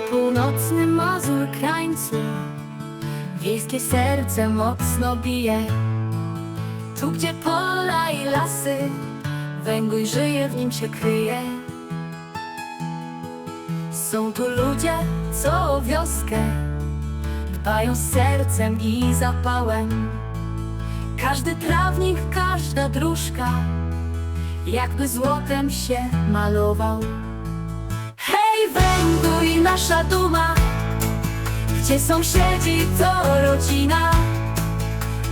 północnym Mazur krańcu Wiejskie serce mocno bije. Tu gdzie pola i lasy Węgój żyje, w nim się kryje. Są tu ludzie, co o wioskę Dbają sercem i zapałem. Każdy trawnik, każda dróżka Jakby złotem się malował Hej, węgój, nasza duma. Gdzie sąsiedzi to rodzina.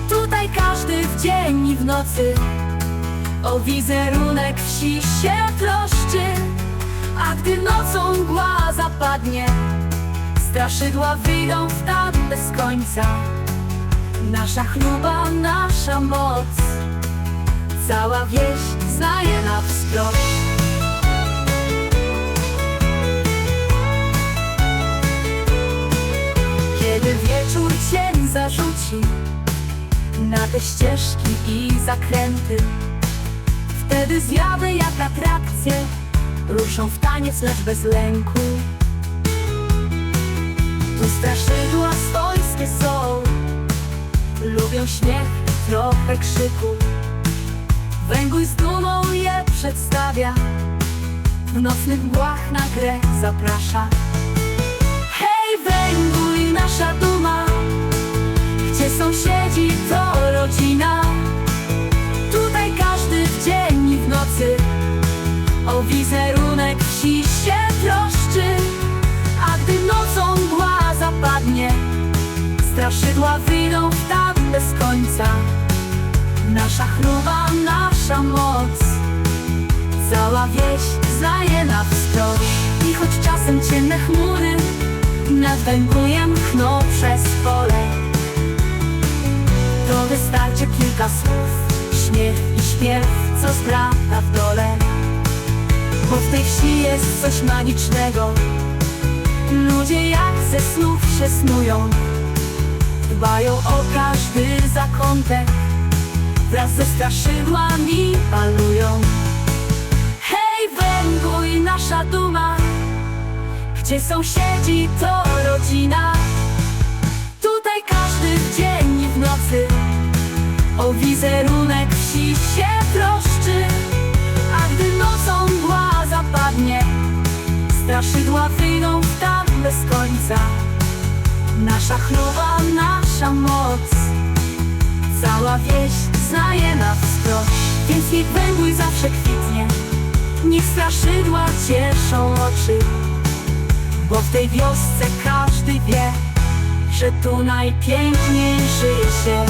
Tutaj każdy w dzień i w nocy. O wizerunek wsi się troszczy. A gdy nocą mgła zapadnie Straszydła wyjdą w tam bez końca. Nasza chluba, nasza moc. Cała wieś znaje na wskroś te ścieżki i zakręty. Wtedy zjawy jak atrakcje Ruszą w taniec, lecz bez lęku. Tu straszydła swojskie są Lubią śmiech, trochę krzyku. Węgój z dumą je przedstawia W nocnych mgłach na grę zaprasza. Hej węgój, Straszydła wyjdą w tam bez końca. Nasza chluba, nasza moc. Cała wieś znaje na wskroś. I choć czasem ciemne chmury Nad węgrujem chną przez pole. To wystarczy kilka słów. Śmiech i śpiew, co zgrata w dole. Bo w tej wsi jest coś magicznego. Ludzie jak ze snów się snują Dbają o każdy zakątek. Wraz ze straszydłami palują. Hej węgój, nasza duma. Gdzie sąsiedzi to rodzina. Tutaj każdy w dzień i w nocy. O wizerunek wsi się troszczy. A gdy nocą mgła zapadnie Straszydła wyjdą w tam bez końca Nasza chluba, nasza moc. Cała wieś znaje na wskroś Więc niech węgój zawsze kwitnie. Niech straszydła cieszą oczy. Bo w tej wiosce każdy wie Że tu najpiękniej żyje się